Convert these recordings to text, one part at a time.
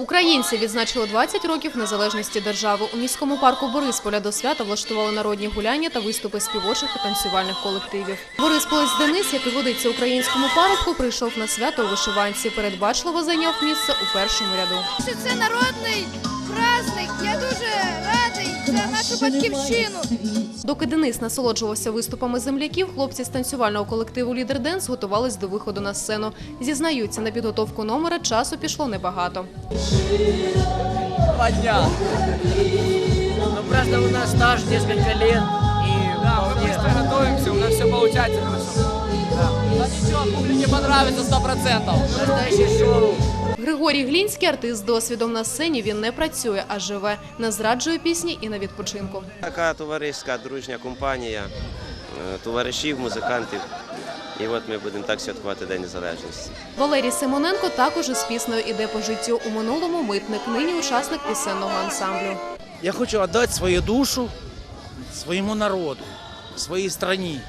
Українці відзначили 20 років незалежності держави. У міському парку Борисполя до свята влаштували народні гуляння та виступи співочих і танцювальних колективів. Борисполець Денис, який годиться українському парубку, прийшов на свято у вишиванці. Передбачливо зайняв місце у першому ряду. це народний праздник. Я дуже радий за нашу батьківщину. Доки Денис насолоджувався виступами земляків, хлопці з танцювального колективу Лідер Денс готувались до виходу на сцену. Зізнаються, на підготовку номера часу пішло небагато. Два дня. Ну просто у нас стаж несколько лет. И Да, мы вполне- быстро готовимся, у нас все получается хорошо. Да ничего, публике понравится сто процентов. Настоящее шоу. Григорій Глінський – артист з досвідом на сцені. Він не працює, а живе. Не зраджує пісні і на відпочинку. Така товариська дружня компанія е, товаришів, музикантів. І от ми будемо так святкувати День Незалежності. Валерій Симоненко також із піснею іде по життю. У минулому митник, нині учасник пісенного ансамблю. Я хочу отдать свою душу своему народу, своей стране,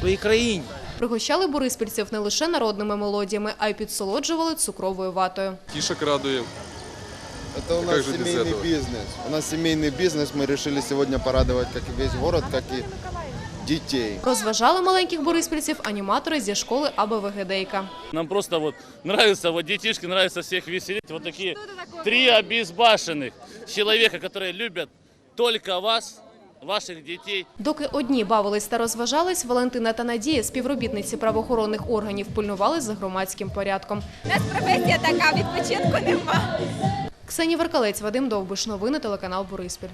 своей країні Пригощали бориспільців не лише народними мелодіями, а й підсолоджували цукровою ватою. Тишек радуем. Это у Как нас же без семейный этого? бизнес. У нас семейный бизнес. Мы решили сегодня порадовать как и весь город, как и детей. Розважали маленьких бориспільців аніматори зі школи АБВГДейка. Нам просто вот нравится, вот детишки нравится всех веселить. Вот такие три обезбашенных человека, которые любят только вас, ваших дітей. Доки одні бавились та розважались, Валентина та Надія, співробітниці правоохоронних органів, пильнували за громадським порядком. У нас професія така, відпочинку нема. Ксенія Веркалець, Вадим Довбиш. Новини телеканал Бориспіль.